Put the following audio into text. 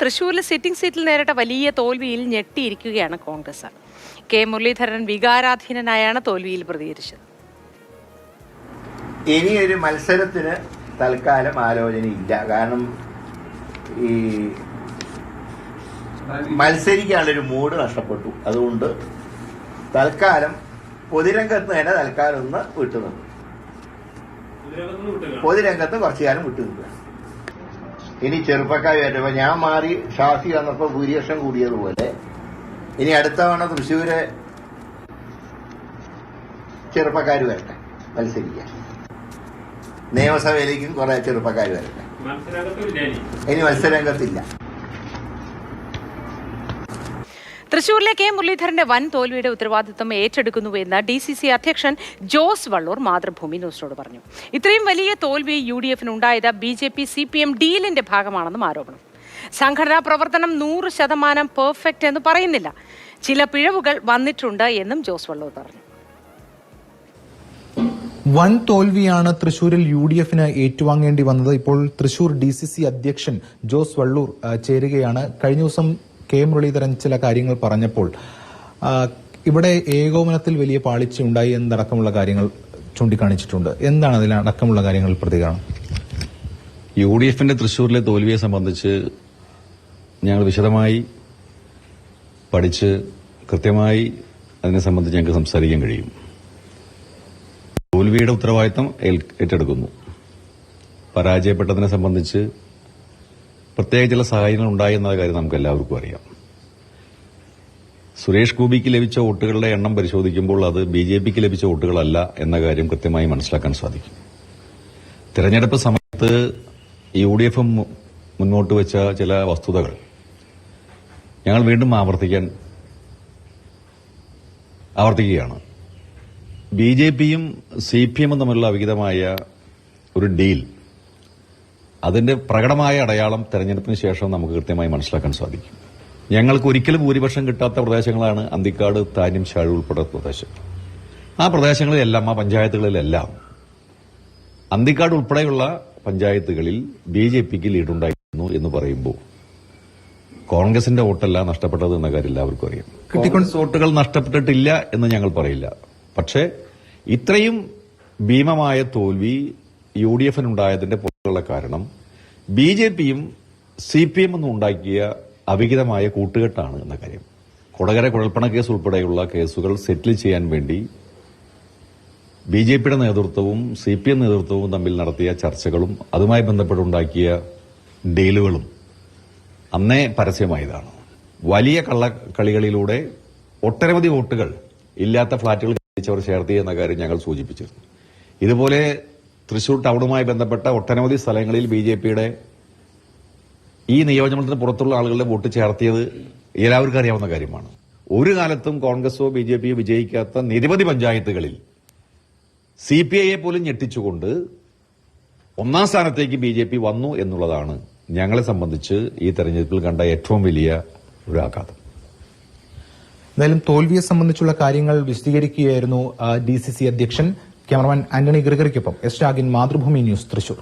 തൃശൂരിലെ സിറ്റിംഗ് സീറ്റിൽ നേരിട്ട വലിയ തോൽവിയിൽ ഞെട്ടിയിരിക്കുകയാണ് കോൺഗ്രസ് കെ മുരളീധരൻ വികാരാധീനനായാണ് തോൽവിയിൽ പ്രതികരിച്ചത്. ഇനിയൊരു മത്സരത്തിന് തൽക്കാലം ആലോചനയില്ല. കാരണം ഈ മത്സരിക്കാനുള്ളൊരു മൂഡ് നഷ്ടപ്പെട്ടു. അതുകൊണ്ട് തൽക്കാലം പൊതുരംഗത്ത് തന്നെ തൽക്കാലം ഒന്ന് വിട്ടുനിന്നു. പൊതുരംഗത്ത് കുറച്ചു കാലം വിട്ടുനിൽക്കുക ഇനി ചെറുപ്പക്കാർ വരുമ്പോ ഞാൻ മാറി ഷാഫി വന്നപ്പോ ഭൂരിപക്ഷം കൂടിയതുപോലെ. ഇനി അടുത്ത തവണ തൃശ്ശൂര് ചെറുപ്പക്കാർ വരട്ടെ. മത്സരിക്കാൻ. നിയമസഭയിലേക്കും കുറെ ചെറുപ്പക്കാർ വരട്ടെ. ഇനി മത്സരരംഗത്തില്ല. തൃശൂരിലെ കെ മുരളീധരന്റെ വൻ തോൽവിയുടെ ഉത്തരവാദിത്തം ഏറ്റെടുക്കുന്നുവെന്ന് ഡി സി സി അധ്യക്ഷൻ ജോസ് വള്ളൂർ മാതൃഭൂമി ന്യൂസിനോട് പറഞ്ഞു. ഇത്രയും വലിയ തോൽവി യു ഡി എഫിന് ഉണ്ടായത് B J P C P M ഡീലിന്റെ ഭാഗമാണെന്നും ആരോപണം. സംഘടനാ പ്രവർത്തനം നൂറ് ശതമാനം പെർഫെക്റ്റ് എന്ന് പറയുന്നില്ല. ചില പിഴവുകൾ വന്നിട്ടുണ്ട് എന്നും ജോസ് വള്ളൂർ പറഞ്ഞു. വൻ തോൽവിയാണ് തൃശൂരിൽ യു ഡി എഫിന് ഏറ്റുവാങ്ങേണ്ടി വന്നത്. ഇപ്പോൾ തൃശൂർ ഡി സി സി അധ്യക്ഷൻ ജോസ് വള്ളൂർ ചേരുകയാണ്. കഴിഞ്ഞ ദിവസം കെ മുരളീധരൻ ചില കാര്യങ്ങൾ പറഞ്ഞപ്പോൾ ഇവിടെ ഏകോപനത്തിൽ വലിയ പാളിച്ച ഉണ്ടായി എന്നടക്കമുള്ള കാര്യങ്ങൾ ചൂണ്ടിക്കാണിച്ചിട്ടുണ്ട്. എന്താണ് അതിൽ അടക്കമുള്ള കാര്യങ്ങൾ പ്രതികരണം? യു ഡി എഫിന്റെ തൃശൂരിലെ തോൽവിയെ സംബന്ധിച്ച് ഞങ്ങൾ വിശദമായി പഠിച്ച് കൃത്യമായി അതിനെ സംബന്ധിച്ച് ഞങ്ങൾക്ക് സംസാരിക്കാൻ കഴിയും. തോൽവിയുടെ ഉത്തരവാദിത്തം ഏറ്റെടുക്കുന്നു. പരാജയപ്പെട്ടതിനെ സംബന്ധിച്ച് പ്രത്യേക ചില സാഹചര്യങ്ങൾ ഉണ്ടായി എന്ന കാര്യം നമുക്ക് എല്ലാവർക്കും അറിയാം. സുരേഷ് ഗോപിക്ക് ലഭിച്ച വോട്ടുകളുടെ എണ്ണം പരിശോധിക്കുമ്പോൾ അത് ബി ജെ പിക്ക് ലഭിച്ച വോട്ടുകളല്ല എന്ന കാര്യം കൃത്യമായി മനസ്സിലാക്കാൻ സാധിക്കും. തെരഞ്ഞെടുപ്പ് സമയത്ത് യു ഡി എഫ് മുന്നോട്ട് വെച്ച ചില വസ്തുതകൾ ഞങ്ങൾ വീണ്ടും ആവർത്തിക്കാൻ ആവർത്തിക്കുകയാണ്. ബി ജെ പിയും സി പി എമ്മും തമ്മിലുള്ള അവിഹിതമായ ഒരു ഡീൽ അതിന്റെ പ്രകടമായ അടയാളം തെരഞ്ഞെടുപ്പിന് ശേഷം നമുക്ക് കൃത്യമായി മനസ്സിലാക്കാൻ സാധിക്കും. ഞങ്ങൾക്ക് ഒരിക്കലും ഭൂരിപക്ഷം കിട്ടാത്ത പ്രദേശങ്ങളാണ് അന്തിക്കാട് താന്യം ചാഴ് ഉൾപ്പെടെ പ്രദേശം ആ പ്രദേശങ്ങളിലെല്ലാം ആ പഞ്ചായത്തുകളിലെല്ലാം അന്തിക്കാട് ഉൾപ്പെടെയുള്ള പഞ്ചായത്തുകളിൽ ബി ജെ പിക്ക് ലീഡുണ്ടായിരുന്നു എന്ന് പറയുമ്പോൾ കോൺഗ്രസിന്റെ വോട്ടല്ല നഷ്ടപ്പെട്ടത് എന്ന കാര്യം എല്ലാവർക്കും അറിയാം. കോൺഗ്രസ് വോട്ടുകൾ നഷ്ടപ്പെട്ടിട്ടില്ല എന്ന് ഞങ്ങൾ പറയില്ല. പക്ഷേ ഇത്രയും ഭീമമായ തോൽവി യു ഡി എഫിനുണ്ടായതിന്റെ പുറത്തുള്ള കാരണം ബി ജെ പിയും സി പി എം എന്നും ഉണ്ടാക്കിയ അവിഹിതമായ കൂട്ടുകെട്ടാണ് എന്ന കാര്യം. കൊടകര കുഴൽപ്പണ കേസ് ഉൾപ്പെടെയുള്ള കേസുകൾ സെറ്റിൽ ചെയ്യാൻ വേണ്ടി ബി ജെ പിയുടെ നേതൃത്വവും സി പി എം നേതൃത്വവും തമ്മിൽ നടത്തിയ ചർച്ചകളും അതുമായി ബന്ധപ്പെട്ടുണ്ടാക്കിയ ഡീലുകളും അന്നേ പരസ്യമായതാണ്. വലിയ കള്ളക്കളികളിലൂടെ ഒട്ടനവധി വോട്ടുകൾ ഇല്ലാത്ത ഫ്ളാറ്റുകൾ ചേർത്തി എന്ന കാര്യം ഞങ്ങൾ സൂചിപ്പിച്ചിരുന്നു. ഇതുപോലെ തൃശൂർ ടൗണുമായി ബന്ധപ്പെട്ട ഒട്ടനവധി സ്ഥലങ്ങളിൽ ബി ജെ പിയുടെ ഈ നിയോജനത്തിന് പുറത്തുള്ള ആളുകളുടെ വോട്ട് ചേർത്തിയത് എല്ലാവർക്കും അറിയാവുന്ന കാര്യമാണ്. ഒരു കാലത്തും കോൺഗ്രസോ ബി ജെ പിയോ വിജയിക്കാത്ത നിരവധി പഞ്ചായത്തുകളിൽ സി പി ഐയെ പോലും ഞെട്ടിച്ചുകൊണ്ട് ഒന്നാം സ്ഥാനത്തേക്ക് ബി ജെ പി വന്നു എന്നുള്ളതാണ് ഞങ്ങളെ സംബന്ധിച്ച് ഈ തെരഞ്ഞെടുപ്പിൽ കണ്ട ഏറ്റവും വലിയ ഒരു ആഘാതം. എന്തായാലും തോൽവിയെ സംബന്ധിച്ചുള്ള കാര്യങ്ങൾ വിശദീകരിക്കുകയായിരുന്നു ഡി സി സി അധ്യക്ഷൻ. ക്യാമറമാൻ ആന്റണി ഗ്രിഗറിക്കൊപ്പം എസ് രാഗിൻ മാതൃഭൂമി ന്യൂസ് തൃശൂർ.